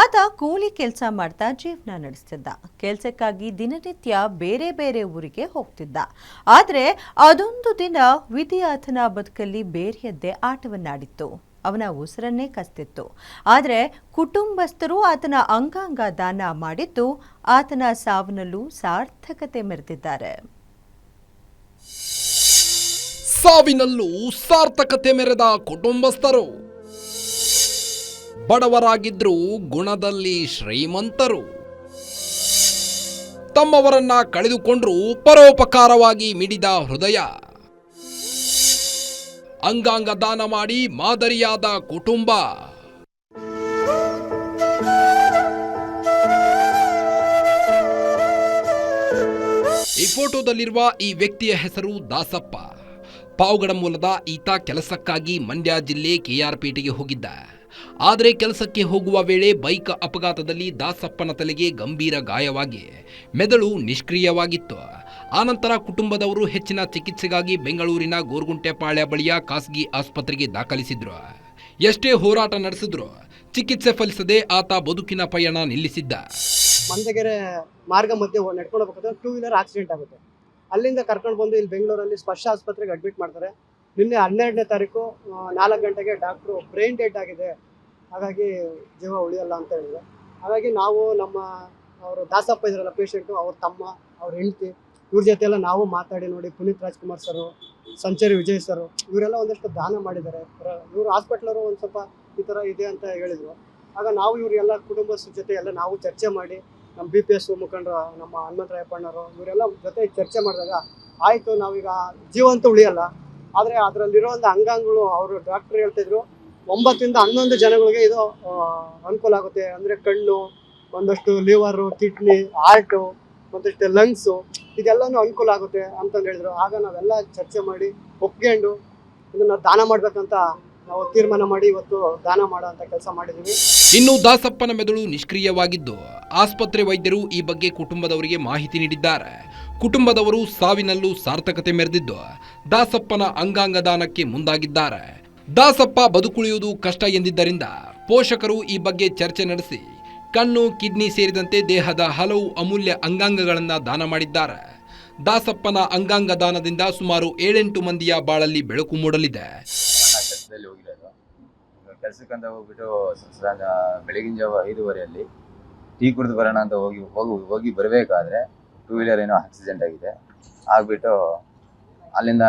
ಆತ ಕೂಲಿ ಕೆಲಸ ಮಾಡ್ತಾ ಜೀವನ ನಡೆಸ್ತಿದ್ದ. ಕೆಲಸಕ್ಕಾಗಿ ದಿನನಿತ್ಯ ಬೇರೆ ಬೇರೆ ಊರಿಗೆ ಹೋಗ್ತಿದ್ದ. ಆದರೆ ಅದೊಂದು ದಿನ ವಿಧಿ ಆತನ ಬದುಕಲ್ಲಿ ಬೇರೆಯದ್ದೇ ಆಟವನ್ನಾಡಿತ್ತು. ಅವನ ಉಸಿರನ್ನೇ ಕಸ್ತಿತ್ತು. ಆದರೆ ಕುಟುಂಬಸ್ಥರು ಆತನ ಅಂಗಾಂಗ ದಾನ ಮಾಡಿದ್ದು ಆತನ ಸಾವಿನಲ್ಲೂ ಸಾರ್ಥಕತೆ ಮೆರೆದಿದ್ದಾರೆ. ಸಾವಿನಲ್ಲೂ ಸಾರ್ಥಕತೆ ಮೆರೆದ ಕುಟುಂಬಸ್ಥರು ಬಡವರಾಗಿದ್ರೂ ಗುಣದಲ್ಲಿ ಶ್ರೀಮಂತರು. ತಮ್ಮವರನ್ನ ಕಳೆದುಕೊಂಡ್ರೂ ಪರೋಪಕಾರವಾಗಿ ಮಿಡಿದ ಹೃದಯ. ಅಂಗಾಂಗ ದಾನ ಮಾಡಿ ಮಾದರಿಯಾದ ಕುಟುಂಬ. ಈ ಫೋಟೋದಲ್ಲಿರುವ ಈ ವ್ಯಕ್ತಿಯ ಹೆಸರು ದಾಸಪ್ಪ. ಪಾವಗಡ ಮೂಲದ ಈತ ಕೆಲಸಕ್ಕಾಗಿ ಮಂಡ್ಯ ಜಿಲ್ಲೆ ಕೆಆರ್ಪೇಟೆಗೆ ಹೋಗಿದ್ದ. ಆದರೆ ಕೆಲಸಕ್ಕೆ ಹೋಗುವ ವೇಳೆ ಬೈಕ್ ಅಪಘಾತದಲ್ಲಿ ದಾಸಪ್ಪನ ತಲೆಗೆ ಗಂಭೀರ ಗಾಯವಾಗಿ ಮೆದುಳು ನಿಷ್ಕ್ರಿಯವಾಗಿತ್ತು. ಆನಂತರ ಕುಟುಂಬದವರು ಹೆಚ್ಚಿನ ಚಿಕಿತ್ಸೆಗಾಗಿ ಬೆಂಗಳೂರಿನ ಗೋರ್ಗುಂಟೆಪಾಳ್ಯ ಬಳಿಯ ಖಾಸಗಿ ಆಸ್ಪತ್ರೆಗೆ ದಾಖಲಿಸಿದ್ರು. ಎಷ್ಟೇ ಹೋರಾಟ ನಡೆಸಿದ್ರು ಚಿಕಿತ್ಸೆ ಫಲಿಸದೆ ಆತ ಬದುಕಿನ ಪಯಣ ನಿಲ್ಲಿಸಿದ್ದ. ಮಂದಗೆರೆ ಮಾರ್ಗ ಮಧ್ಯೆ ನಡ್ಕೊಂಡು ಹೋಗ್ಬೇಕಾದ್ರೆ ಟೂ ವೀಲರ್ ಆಕ್ಸಿಡೆಂಟ್ ಆಗುತ್ತೆ. ಅಲ್ಲಿಂದ ಕರ್ಕೊಂಡು ಬಂದು ಇಲ್ಲಿ ಬೆಂಗಳೂರಲ್ಲಿ ಸ್ಪರ್ಶ ಆಸ್ಪತ್ರೆಗೆ ಅಡ್ಮಿಟ್ ಮಾಡ್ತಾರೆ. ನಿನ್ನೆ ಹನ್ನೆರಡನೇ ತಾರೀಕು ನಾಲ್ಕು ಗಂಟೆಗೆ ಡಾಕ್ಟ್ರು ಬ್ರೈನ್ ಡೆಡ್ ಆಗಿದೆ. ಹಾಗಾಗಿ ಜೀವ ಉಳಿಯಲ್ಲ ಅಂತ ಹೇಳಿದ್ರು. ಹಾಗಾಗಿ ನಾವು ನಮ್ಮ ಅವರು ದಾಸಪ್ಪ ಇದ್ರಲ್ಲ ಪೇಷಂಟು ಅವ್ರ ತಮ್ಮ, ಅವ್ರ ಹೆಂಡತಿ, ಇವ್ರ ಜೊತೆ ಎಲ್ಲ ನಾವು ಮಾತಾಡಿ ನೋಡಿ ಪುನೀತ್ ರಾಜ್ಕುಮಾರ್ ಸರು, ಸಂಚಾರಿ ವಿಜಯ್ ಸರು, ಇವರೆಲ್ಲ ಒಂದಷ್ಟು ದಾನ ಮಾಡಿದ್ದಾರೆ. ಇವರು ಹಾಸ್ಪಿಟ್ಲರು ಒಂದು ಸ್ವಲ್ಪ ಈ ಥರ ಇದೆ ಅಂತ ಹೇಳಿದರು. ಆಗ ನಾವು ಇವರೆಲ್ಲ ಕುಟುಂಬದ ಜೊತೆ ಎಲ್ಲ ನಾವು ಚರ್ಚೆ ಮಾಡಿ, ನಮ್ಮ ಬಿ ಪಿ ಎಸ್ ಮುಖಂಡರು, ನಮ್ಮ ಹನುಮಂತರಾಯಪ್ಪಣ್ಣರು ಇವರೆಲ್ಲ ಜೊತೆ ಚರ್ಚೆ ಮಾಡಿದಾಗ, ಆಯಿತು, ನಾವೀಗ ಜೀವಂತ ಉಳಿಯಲ್ಲ. ಆದರೆ ಒಂದು ಅಂಗಾಂಗಗಳು, ಅವರು ಡಾಕ್ಟರ್ ಹೇಳ್ತಿದ್ರು, ಒಂಬತ್ತರಿಂದ ಹನ್ನೊಂದು ಜನಗಳಿಗೆ ಇದು ಅನುಕೂಲ ಆಗುತ್ತೆ. ಅಂದರೆ ಕಣ್ಣು, ಒಂದಷ್ಟು ಲಿವರು ಕಿಡ್ನಿ ಹಾರ್ಟು ಒಂದಷ್ಟು ಲಂಗ್ಸು ಇದೆಲ್ಲನೂ ಅನುಕೂಲ ಆಗುತ್ತೆ ಅಂತಂದು ಹೇಳಿದ್ರು. ಆಗ ನಾವೆಲ್ಲ ಚರ್ಚೆ ಮಾಡಿ, ಒಪ್ಕೊಂಡು ಇದನ್ನ ದಾನ ಮಾಡ್ಬೇಕಂತ ನಾವು ತೀರ್ಮಾನ ಮಾಡಿ ಇವತ್ತು ದಾನ ಮಾಡೋ ಅಂತ ಕೆಲಸ ಮಾಡಿದ್ದೀವಿ ಇನ್ನು ದಾಸಪ್ಪನ ಮೆದುಳು ನಿಷ್ಕ್ರಿಯವಾಗಿದ್ದು, ಆಸ್ಪತ್ರೆ ವೈದ್ಯರು ಈ ಬಗ್ಗೆ ಕುಟುಂಬದವರಿಗೆ ಮಾಹಿತಿ ನೀಡಿದ್ದಾರೆ. ಕುಟುಂಬದವರು ಸಾವಿನಲ್ಲೂ ಸಾರ್ಥಕತೆ ಮೆರೆದಿದ್ದು ದಾಸಪ್ಪನ ಅಂಗಾಂಗ ದಾನಕ್ಕೆ ಮುಂದಾಗಿದ್ದಾರೆ. ದಾಸಪ್ಪ ಬದುಕುಳಿಯುವುದು ಕಷ್ಟ ಎಂದಿದ್ದರಿಂದ ಪೋಷಕರು ಈ ಬಗ್ಗೆ ಚರ್ಚೆ ನಡೆಸಿ ಕಣ್ಣು, ಕಿಡ್ನಿ ಸೇರಿದಂತೆ ದೇಹದ ಹಲವು ಅಮೂಲ್ಯ ಅಂಗಾಂಗಗಳನ್ನು ದಾನ ಮಾಡಿದ್ದಾರೆ. ದಾಸಪ್ಪನ ಅಂಗಾಂಗ ದಾನದಿಂದ ಸುಮಾರು ಏಳೆಂಟು ಮಂದಿಯ ಬಾಳಲ್ಲಿ ಬೆಳಕು ಮೂಡಲಿದೆ. ಕೆಲಸಕ್ಕಂತ ಹೋಗ್ಬಿಟ್ಟು ಬೆಳಗಿನ ಜಾವ ಐದೂವರೆಯಲ್ಲಿ ಟೀ ಕುಡಿದು ಬರೋಣ ಅಂತ ಹೋಗಿ ಹೋಗಿ ಹೋಗಿ ಬರಬೇಕಾದ್ರೆ ಟೂ ವೀಲರ್ ಏನೋ ಆಕ್ಸಿಡೆಂಟ್ ಆಗಿದೆ. ಆಗ್ಬಿಟ್ಟು ಅಲ್ಲಿಂದ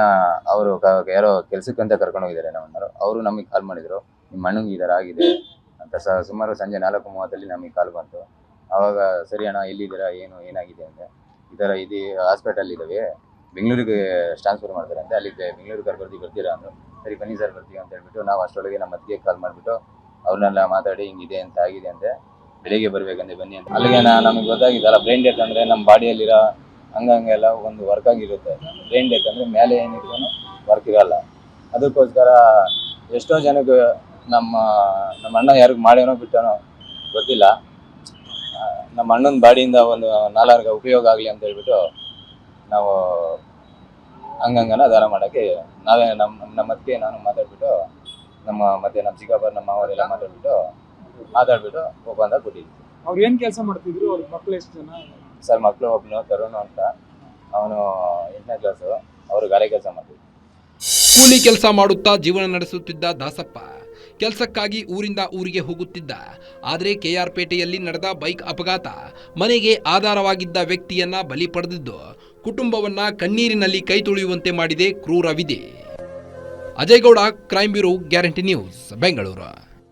ಅವರು ಯಾರೋ ಅಂತ ಕರ್ಕೊಂಡು ಹೋಗಿದ್ದಾರೆ ಅವರು ನಮಗೆ ಕಾಲ್ ಮಾಡಿದ್ರು. ನಿಮ್ಮ ಅಣ್ಣಂಗೆ ಈ ಥರ ಆಗಿದೆ. ಅಂತ ಸಹ ಸುಮಾರು ಸಂಜೆ ನಾಲ್ಕು ಮೂವತ್ತಲ್ಲಿ ನಮಗೆ ಕಾಲ್ ಬಂತು. ಆವಾಗ ಸರಿ ಅಣ್ಣ, ಎಲ್ಲಿದ್ದೀರಾ? ಏನು, ಏನಾಗಿದೆ? ಅಂದರೆ ಈ ಥರ ಇದು ಹಾಸ್ಪಿಟಲ್ ಇದ್ದಾವೆ ಬೆಂಗಳೂರಿಗೆ ಟ್ರಾನ್ಸ್ಫರ್ ಮಾಡ್ತಾರೆ ಅಂತ ಅಲ್ಲಿ ಬೆಂಗಳೂರಿಗೆ ಕರ್ಕೊಳ್ತೀವಿ ಬರ್ತೀರಾ? ಅಂದರು. ಸರಿ, ಬನ್ನಿ ಸರ್, ಬರ್ತೀವಿ ಅಂತ ಹೇಳ್ಬಿಟ್ಟು ನಾವು ಅಷ್ಟರೊಳಗೆ ನಮ್ಮ ಅತ್ತಿಗೆ ಕಾಲ್ ಮಾಡಿಬಿಟ್ಟು ಅವ್ರನ್ನೆಲ್ಲ ಮಾತಾಡಿ, ಹಿಂಗಿದೆ ಅಂತ ಆಗಿದೆ ಅಂತೆ ಬೆಳಿಗ್ಗೆ ಬರ್ಬೇಕಂದ್ರೆ ಬನ್ನಿ ಅಂತ. ಅಲ್ಲಿಗೆ ನಮಗೆ ಗೊತ್ತಾಗಿದ್ದಲ್ಲ ಬ್ರೈನ್ ಡೆತ್ ಅಂದರೆ ನಮ್ಮ ಬಾಡಿಯಲ್ಲಿರೋ ಅಂಗಾಂಗ ಎಲ್ಲ ಒಂದು ವರ್ಕ್ ಆಗಿರುತ್ತೆ. ಬ್ರೈನ್ ಡೆತ್ ಅಂದರೆ ಮೇಲೆ ಏನಿದ್ರು ವರ್ಕ್ ಇರಲ್ಲ. ಅದಕ್ಕೋಸ್ಕರ ಎಷ್ಟೋ ಜನಕ್ಕೆ ನಮ್ಮ ನಮ್ಮ ಅಣ್ಣ ಯಾರಿಗೂ ಮಾಡ್ಯಾನೋ ಬಿಟ್ಟನೋ ಗೊತ್ತಿಲ್ಲ. ನಮ್ಮ ಅಣ್ಣನ ಬಾಡಿಯಿಂದ ಒಂದು ನಾಲ್ಕು ಉಪಯೋಗ ಆಗಲಿ ಅಂತ ಹೇಳ್ಬಿಟ್ಟು ನಾವು ಹಂಗಂಗನ ದಾನ ಮಾಡೋಕ್ಕೆ ನಾವೇ ನಮ್ಮ ನಮ್ಮ ಮತ್ತೆ ನಾನು ಮಾತಾಡ್ಬಿಟ್ಟು ನಮ್ಮ ಮತ್ತೆ ನಮ್ಮ ಚಿಕ್ಕಪ್ಪ ನಮ್ಮ ಮಾವರೆಲ್ಲ ಮಾತಾಡ್ಬಿಟ್ಟು ಮಾತಾಡ್ಬಿಟ್ಟು ಒಪ್ಪಂದ ಕೊಟ್ಟಿದ್ವಿ ಅವ್ರು ಏನ್ ಕೆಲಸ ಮಾಡ್ತಿದ್ರು? ಅವ್ರ ಮಕ್ಳು ಎಷ್ಟು ಜನ? ಸರ್ ಮಕ್ಕಳು ಒಬ್ಬನು ತರುಣ್ ಅಂತ. ಅವನು ಎಂಟನೇ ಕ್ಲಾಸ್ ಅವರು ಗಾರೆ ಕೆಲಸ ಮಾಡ್ತಿದ್ರು. ಕೂಲಿ ಕೆಲಸ ಮಾಡುತ್ತಾ ಜೀವನ ನಡೆಸುತ್ತಿದ್ದ ದಾಸಪ್ಪ ಕೆಲಸಕ್ಕಾಗಿ ಊರಿಂದ ಊರಿಗೆ ಹೋಗುತ್ತಿದ್ದ. ಆದರೆ ಕೆಆರ್ ಪೇಟೆಯಲ್ಲಿ ನಡೆದ ಬೈಕ್ ಅಪಘಾತ ಮನೆಗೆ ಆಧಾರವಾಗಿದ್ದ ವ್ಯಕ್ತಿಯನ್ನ ಬಲಿ ಪಡೆದಿದ್ದು. ಕುಟುಂಬವನ್ನ ಕಣ್ಣೀರಿನಲ್ಲಿ ಕೈ ತೊಳೆಯುವಂತೆ ಮಾಡಿದೆ ಕ್ರೂರ ವಿಧಿ Ajay Gowda crime bureau guarantee news Bengaluru